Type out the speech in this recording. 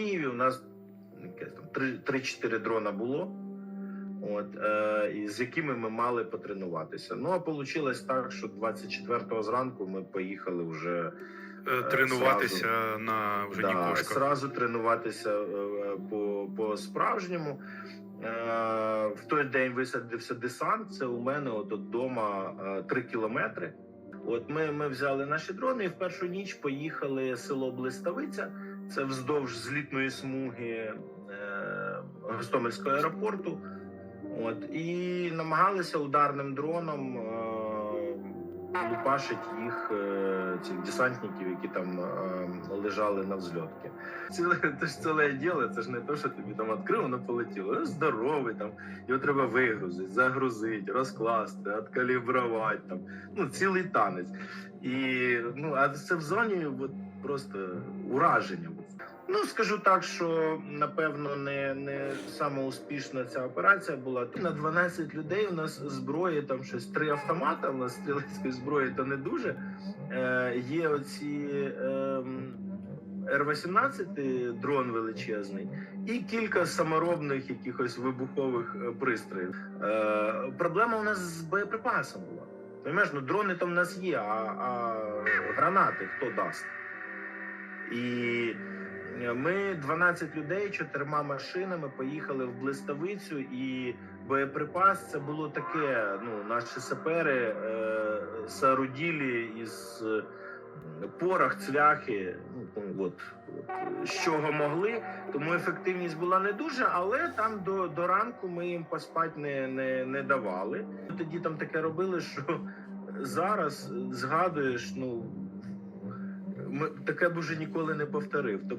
Києві у нас там 3-4 дрона було. От, е, з якими ми мали потренуватися. Ну а вийшло так, що 24-го зранку ми поїхали вже Е, Тренуватися на вже да, Нікошках. сразу тренуватися е, по, по справжньому. Е, в той день висадився десант. Це у мене от от дома 3 кілометри. От ми, ми взяли наші дрони і в першу ніч поїхали село Блиставиця. Це вздовж злітної смуги е, Гостомельського аеропорту. От і намагалися ударним дроном е, лупашить їх е, цих десантників, які там лежали на взльотки. Ціле це ж ціле діло, це ж не те, що тобі там відкрив, воно полетіло. Здоровий там, його треба вигрузити, загрузити, розкласти, откалібрувати там. Ну, цілий танець. І ну, а це в зоні от, просто ураження. Ну, скажу так, що напевно не, не саме успішна ця операція була. На 12 людей у нас зброї там щось три автомата. У нас стрілецької зброї то не дуже. Е, є оці е, Р-18 дрон величезний, і кілька саморобних якихось вибухових е, пристроїв. Е, проблема у нас з боєприпасом була. Понимаєш, ну дрони там в нас є, а, а гранати хто дасть? І ми 12 людей чотирма машинами поїхали в Блиставицю, і боєприпас це було таке. Ну, наші сапери е, соорудили із е, порох, цвяхи, ну от, от з чого могли. Тому ефективність була не дуже, але там до, до ранку ми їм поспати не, не, не давали. Тоді там таке робили, що зараз згадуєш, ну таке б уже ніколи не повторив. Тобто.